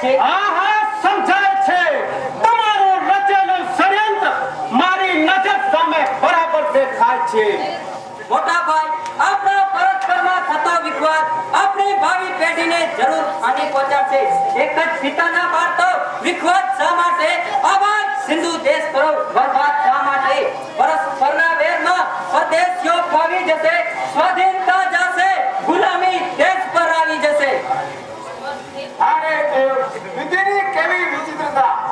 છે? હા હા સમજાય છે. તમારું રચેલું ષડયંત્ર મારી નજર સામે બરાબર દેખાય છે. મોટા ભાઈ આપણા પરસ્પરમાં થતો વિખવાદ આપણી ભાવિ પેઢીને જરૂર હાનિ પહોંચાડશે. એક જ પિતાના બાળતો વિખવાદ શા માટે? આવા સિંધુ દેશ કરો બરબાદ શા માટે? પરસ્પરના વેરમાં પરદેશીઓ ફાવી જશે સ્વાધીનતા 재미를 못 지킨다.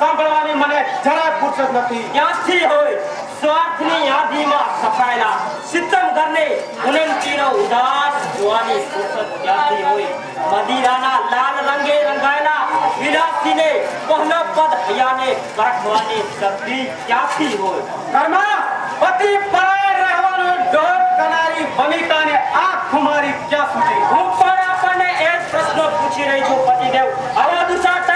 સાંભળવાની મને જરાય ફુરસત નથી. ક્યાંથી હોય? સ્વાર્થની યાદીમાં સફાયેલા સિતમગરને ઉનંતીનો ઉદાસ જોવાની ફુરસત ક્યાંથી હોય? મદીરાના લાલ રંગે રંગાયેલા વિલાસીને પહેલો પદ હયાને પરખવાની શક્તિ ક્યાંથી હોય? કર્મા પતિ પરાયણ રહેવાનો ડોર કરનારી વનિતાને આ ખુમારી ક્યાં સુધી? હું પણ આપણને એ પ્રશ્ન પૂછી રહી છું પતિદેવ. આવા દુસાટાર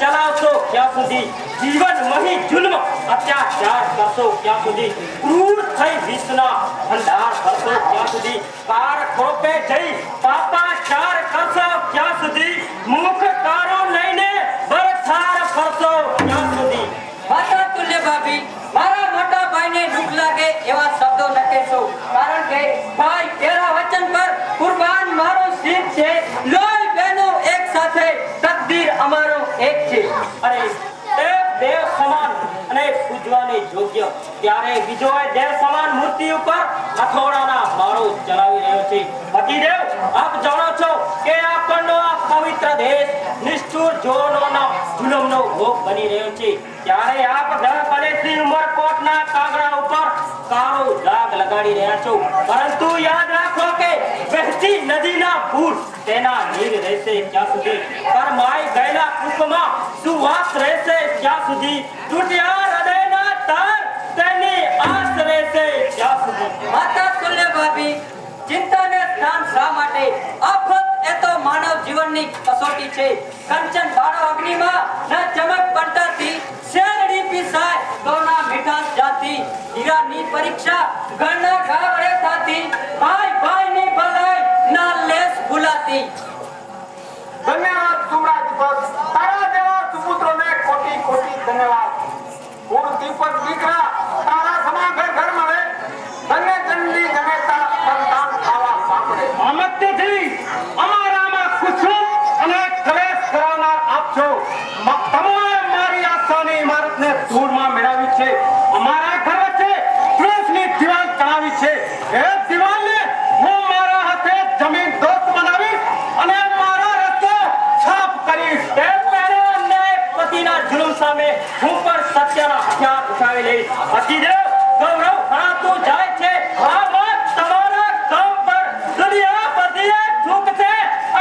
ચલાવશો ક્યાં સુધી જીવન મહી જુલ્મ. અત્યાચાર કરશો ક્યાં સુધી ક્રૂર થઈ વિષના ભંડાર કરશો ક્યાં સુધી. પાર ખોપે જઈ પાપાચાર કરશો ક્યાં સુધી મુખ કારો લઈને બરછાર કરશો ક્યાં સુધી માતા તુલ્ય ભાભી મારા મોટા ભાઈને દુઃખ લાગે એવા શબ્દો ન કહેશો કારણ કે ભાઈ તેરા વચન પર કુરબાન મારો શિર છે લોહી બહેનો એક સાથે તકદીર અમારો એક છે. અને તે દેવ સમાન અને પૂજવાને યોગ્ય. ત્યારે બીજો એ દેવ સમાન મૂર્તિ ઉપર હથોડાના મારો ચલાવી રહ્યો છે. પતિદેવ આપ જાણો છો કે આપણનો આ પવિત્ર દેશ નિષ્ઠુર જોનોના જુલમનો ભોગ બની રહ્યો છે. ત્યારે આપ ઘર પરેશની ઉમરકોટના કાગડા ઉપર કાળો દાગ લગાડી રહ્યા છો. પરંતુ યાદ રાખો કે વહેતી નદીના પૂર તેના નીર રહેશે ક્યાં સુધી. કરમાઈ ગયેલા પુષ્પમાં સુવાસ રહેશે ક્યાં સુધી. તૂટ્યા હૃદયના તાર તેની આસ રહેશે ક્યાં સુધી. માતા તુલ્ય ભાભી, ચિંતાને સ્થાન શા માટે? આફત એ તો માનવ જીવનની કસોટી છે. કંચન બાળો અગ્નિમાં ન ચમક પડતાથી શેરડી પીસાય. તો ના મીઠાશ જાતી હીરાની પરીક્ષા ઘરના ઘા વડે થાતી. ભાઈ ભાઈની ભલાઈ ના લેસ ભૂલાતી ધન્યવાદ સુમરાજ દીપક તારા જેવા સુપુત્રોને કોટી કોટી ધન્યવાદ. ગુણ દીપક દીકરા તારા સમા ઘર ઘર મળે. ધન્ય ચંડી તારા સંતાન ખાવા સાંભળે. અમત્યથી અમારામાં ઇમારતને ધૂળમાં મેળવી છે. અમારા ઘર વચ્ચે ત્રેસની દિવાલ ચડાવી છે. એ દિવાલને હું મારા હાથે જમીન દોસ્ત બનાવીશ અને મારા રસ્તે છાપ કરીશ. તે પહેલો અન્યાય પતિના જુલમ સામે હું પણ સત્યના હથિયાર ઉઠાવી લઈશ. પતિદેવ ગૌરવ હરાતું જાય છે. આ વાત તમારા કામ પર દુનિયા બધીએ થૂકશે.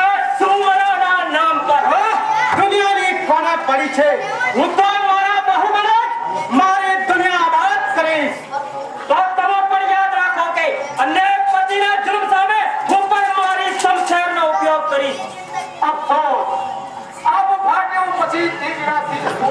આ સુવર્ણના નામ પર. દુનિયાની કોને પડી છે. હું તો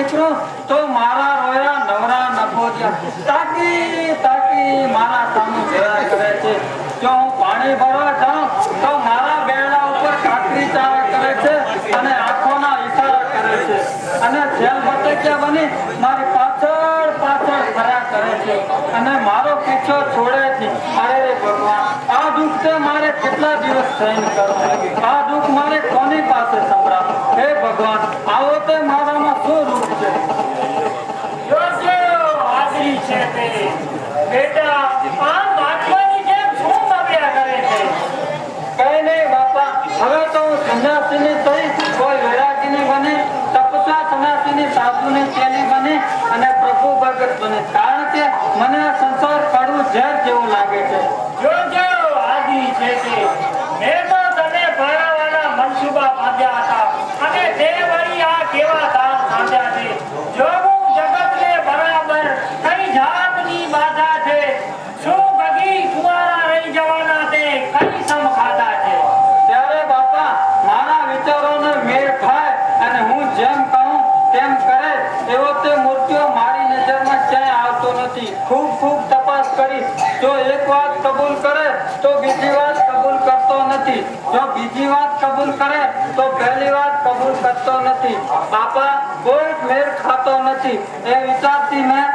નીકળું તો મારા રોયા નવરા નભોજ્યા તાકી તાકી મારા સામે જોયા કરે છે. જો હું પાણી ભરવા જાઉં, તો મારા બેડા ઉપર કાકરી ચારા કરે છે અને આંખોના ઈશારા કરે છે. અને જેલ ભટક્યા બની મારી પાછળ પાછળ ફર્યા કરે છે. અને મારો પીછો છોડે છે. અરે ભગવાન, આ દુઃખ તો મારે કેટલા દિવસ સહન કરવું? આ દુઃખ મારે કોની પાસે સંભળાવું હે ભગવાન આવો તે મારામાં શું રૂપ છે જોજો હાજરી છે તે. બેટા આમ વાંચવાની જેમ શું બગડ્યા કરે છે? અને પ્રભુ બની. કારણ કે મને આ સંસાર કડવું ઝેર જેવું લાગે છે જોજો હાજરી છે તે મેં તો તને ભણાવવાના મનસુબા બાંધ્યા હતા અને તે વળી આ કેવા તાર સાંધ્યા છે જો હું જગતને બરાબર કઈ જાતની બાધા છે શું ગગી કુંવારા રહી જવાના તે કઈ સમ ખાધા છે ત્યારે બાપા મારા વિચારોને મેળ ખાય અને હું જેમ કહું તેમ કરે એવો તે મૂર્તિઓ મારી નજરમાં ક્યાંય આવતો નથી ખૂબ ખૂબ તપાસ કરી જો એક વાત કબૂલ કરે તો બીજી વાત કબૂલ કરતો નથી જો બીજી વાત કબૂલ કરે તો પહેલી વાત કબૂલ કરતો નથી. બાપા કોઈ મેળ ખાતો નથી. એ વિચારથી મેં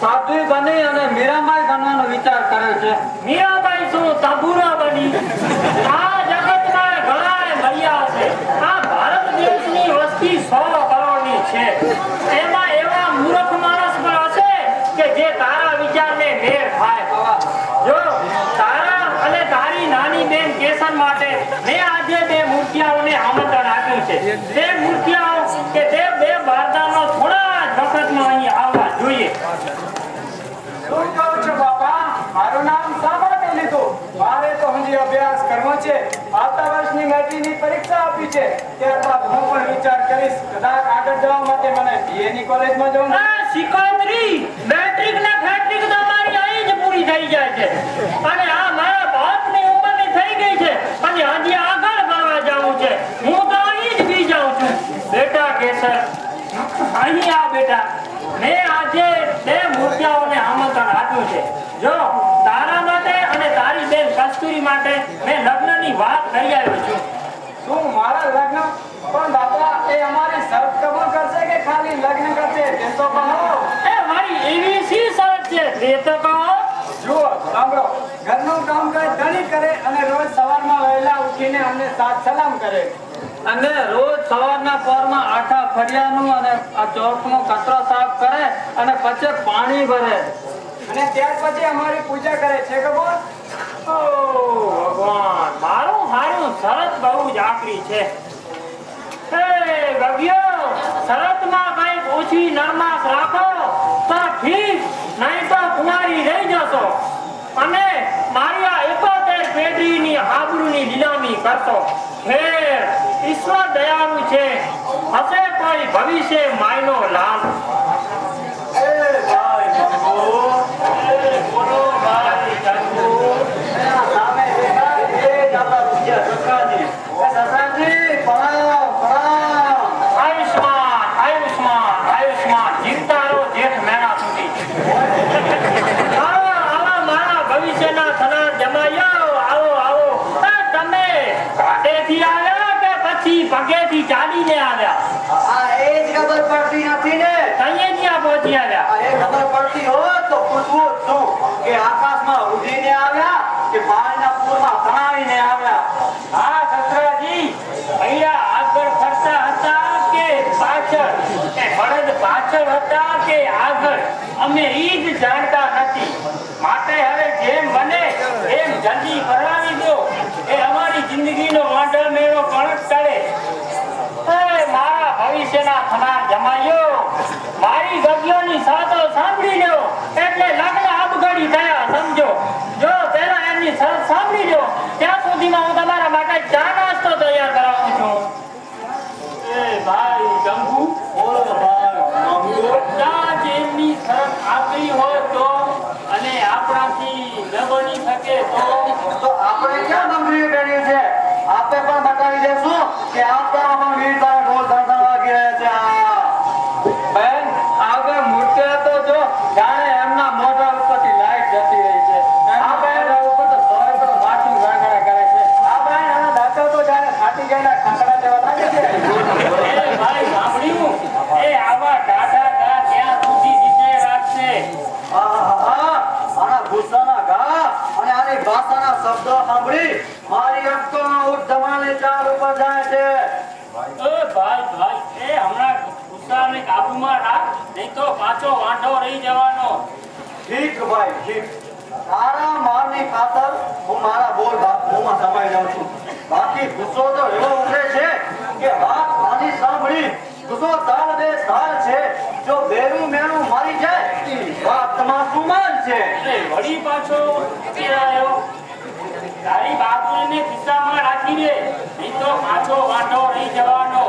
સાધુ બની અને મીરાબાઈ બનવાનો વિચાર કર્યો છે. મીરાબાઈ શું? તંબુરા બની? આ જગતમાં ઘણાય મર્યા છે આ ભારત દેશની વસ્તી સો કરોડની છે એમાં એવા મૂર્ખ માણસ પણ હશે કે જે તારા વિચારને મેળ ખાય જો તારા અને તારી નાની માટે મેં આજે બે મૂર્તિયાઓને આમંત્રણ આપ્યું છે. બે મૂર્તિયાઓ કે તે બે બારદાનો થોડા જ વખતમાં અહીં આવવા જોઈએ. શું કહો છો બાપા? મારું નામ શા માટે લીધું? મારે તો હજી અભ્યાસ કરવો છે. આવતા વર્ષની મેટ્રિકની પરીક્ષા આપી છે. ત્યારબાદ હું પણ વિચાર કરીશ કદાચ આગળ જવા માટે મને બીએ ની કોલેજમાં જવું સિકંદરી મેટ્રિક ને ફેટ્રિક તો મારી અહીં જ પૂરી થઈ જાય છે. અને આ મારા બાપની ઉંમરની થઈ ગઈ છે અને હજી આગળ ભણવા જવું છે હું તો અહીં જ બી જાઉં છું બેટા કેસર અહીં આ બેટા. મેં આજે બે મૂર્તિઓને આમંત્રણ આપ્યું છે. જો તારા માટે અને તારી બેન કસ્તુરી માટે મેં લગ્નની વાત કરી આવ્યો છું. શું મારા લગ્ન પણ બાપા એ અમારી શરત કબૂલ કરશે કે ખાલી લગ્ન કરશે? તે તો કહો. એ મારી એવી સી શરત તે તો કહો. જુઓ સાંભળો. ઘરનું કામ કરે ધણી કરે અને રોજ સવારમાં વહેલા ઉઠીને અમને સાથ સલામ કરે. અને રોજ સવારના પરમાં આઠા ફળિયાનું અને આ ચોકનો કચરો સાફ કરે અને પછી પાણી ભરે. અને ત્યાર પછી અમારી પૂજા કરે, છે ખબર? ઓ, ભગવાન, મારું હારું શરત બહુ જ છે. હે ગગ્યો શરતમાં કંઈક ઓછી નરમાશ રાખો તો ઠીક, નહીં તો કુંવારી રહી જશો. અને મારી આ એકોતેર પેઢીની આબરૂની લીલામી કરશો. ફેર ઈશ્વર દયાળુ છે. હશે કોઈ ભવિષ્ય માયનો લાલ. ભાઈ મંગુ એ બોલો ભાઈ જંગુ. એના સામે બેઠા એ જ આપણા પૂજ્ય સસરાજી એ સસરાજી પ્રણામ પ્રણામ આયુષ્માન આયુષ્માન આયુષ્માન જીવતા રહો જેઠ મહિના સુધી આવો આવો મારા ભવિષ્યના થનાર જમાઈઓ આવો આવો એ તમે ઘાટેથી આવ્યા કે પગેથી ચાલીને આવ્યા. આ એ જ ખબર પડતી નથી ને. કઈએ ત્યાં પહોંચી આવ્યા. એ ખબર પડતી હોત તો પૂછવું શું? કે આકાશમાં ઉડીને આવ્યા કે પાણીના પૂરમાં તણાવીને આવ્યા? હા સસરાજી અહીંયા આગળ ફરતા હતા કે પાછળ? કે બળદ પાછળ હતા કે આગળ? અમે ઈ જ જાણતા નથી. માટે હવે જેમ બને એમ જલ્દી ભરાવી દો. એ અમારી જિંદગીનો વાંઢો મેળો ટળે. એ ભવિષ્યના થનાર જમાઈઓ મારી ગગીઓની સાતો સાંભળી લો એટલે લગ્ન અબગડી થયા સમજો. જો પહેલા એમની શરત સાંભળી લો ત્યાં સુધીમાં હું તમારા માટે ચા નાસ્તો તૈયાર કરાવું છું. એ ભાઈ ગંગુ બોલો ભાઈ. શરત આપી હોય ભાષાના શબ્દો સાંભળી મારી રાખ નહીં તો પાછો વાંઢો રહી જવાનો ઠીક ભાઈ ઠીક તારા મારની ખાતર હું મારા બોલ બા- મોંમાં સમાઈ જાઉં છું બાકી ગુસ્સો તો એવો ઉતરે છે કે વાત મારી સાંભળી. ગુસ્સો તાલ બે તાલ છે. જો બેરું મેરું મારી જાય વાત તમારું માન છે. વળી પાછો ચીરાયો તારી બાપુને ખિસ્સામાં રાખી દે નહીં તો પાછો વાટો રહી જવાનો.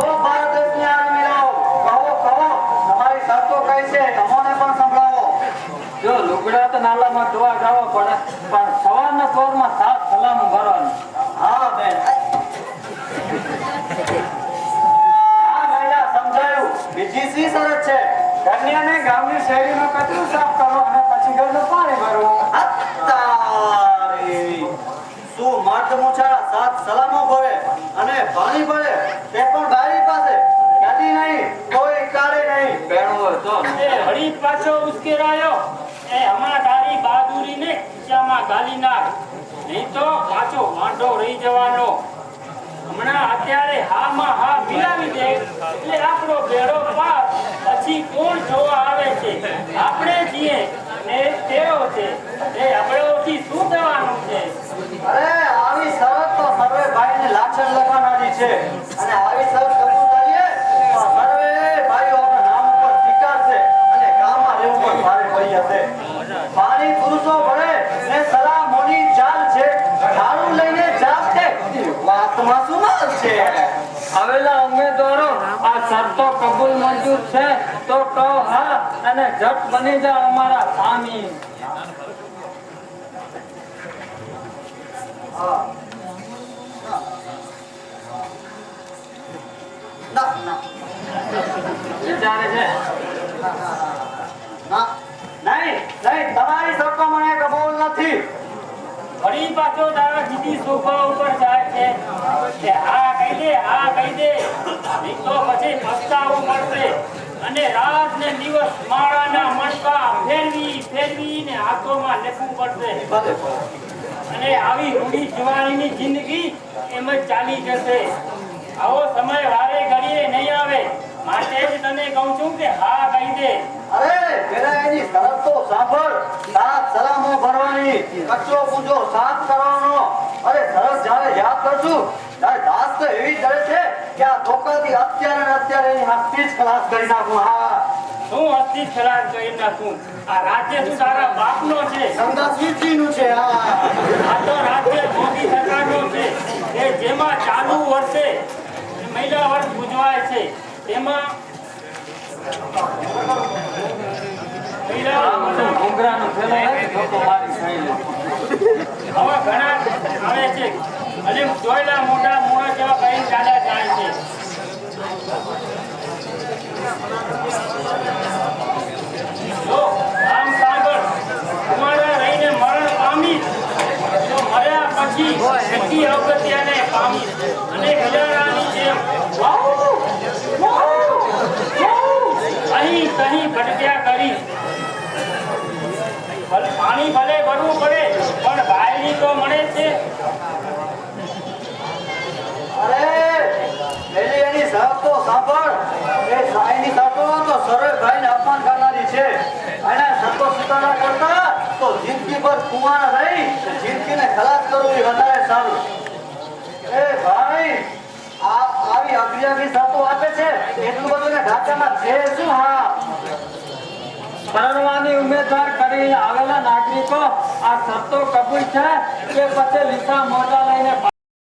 ઓ ભારત જ્ઞાન આર્મી કહો કહો. તમારી શરતો કઈ છે? અમોને પણ સંભળાવો. જો લુગડા તો નાલામાં ધોવા જાવ પડે પણ સવારના સ્વરમાં સાત સલામ ભરવાનું પાણી ભરે. તે પણ બારી પાસે? નહીં, કોઈ કાળે નહીં. હોય તો. વળી પાછો ઉશ્કેરાયો. એ હમણાં તારી બહાદુરીને ખિસ્સામાં ગાલી નાખ. નહીં તો પાછો વાંઢો રહી જવાનો. હમણાં અત્યારે હામાં હા મિલાવી દે. એટલે આપણો બેડો પાર પછી કોણ જોવા આવે છે? આપણે છીએ ને તેઓ છે. એ આપણોથી શું થવાનું છે? અરે આવી શરત તો સર્વે ભાઈને લાછન લખવાના છે. અને આવી શરત છે. આવેલા ઉમેદવારો આ શરતો કબૂલ મંજૂર છે તો કહો હા અને જટ બની જાઓ અમારા સ્વામી. તમારી નથી વળી પાછો તારા સીધી સોફા ઉપર જાય છે. કે હા કહી દે હા કહી દે. તો પછી પસ્તાવું પડશે અને રાત ને દિવસ માળાના મણકા ફેરવી ફેરવી ને હાથોમાં લેખવું પડશે. અને આવી રૂડી જવાનીની જિંદગી એમ જ ચાલી જશે. આવો સમય વારે ઘડીએ નહીં આવે. માટે જ તને કહું છું કે હા કહી દે. તો સાત સલામો ભરવાની કચ્છો પૂજો સાફ કરવાનો. અરે સરસ જ્યારે યાદ કરશું. ત્યારે દાસ તો એવી કરે છે કે આ ધોકાથી અત્યારે ને અત્યારે એની હાથથી જ ખલાસ કરી નાખું. હા. શું અસ્થિ ખલાસ કરી નાખું? આ રાજ્ય શું તારા બાપનો છે. સંદાસવીજી છે હા. આ તો રાજ્ય મોદી સરકારનો છે. એ જેમાં ચાલુ વર્ષે મહિલા વર્ષ ઉજવાય છે તેમાં અને જોયેલા મોટા મોડા ચાલ્યા જાય જો રહીને મરણ તો મર્યા પછી કેટલી અવગત્યાને પામીશ અને વાઉ, અહીં તહીં ભટક્યા ભલે પાણી ભલે ભરવું પડે, પણ વાયરી તો મળે છે. અરે એની શરત તો સાંભળ. એ સાઈની શરતો તો સરળ ભાઈને અપમાન કરનારી છે. અને શરતો સ્વીકારવા કરતા તો જિંદગીભર કુંવારા રહી, જિંદગીને ખલાસ કરવી વધારે સારું. એ ભાઈ, આ આવી અઘરી સાતો આપે છે. એટલું બધું ને ઢાંચામાં છે શું? હા. પરણવાની ઉમેદવાર કરીને આવેલા નાગરિકો આ શરતો કબૂલ છે કે પછી લીસા મોજા લઈને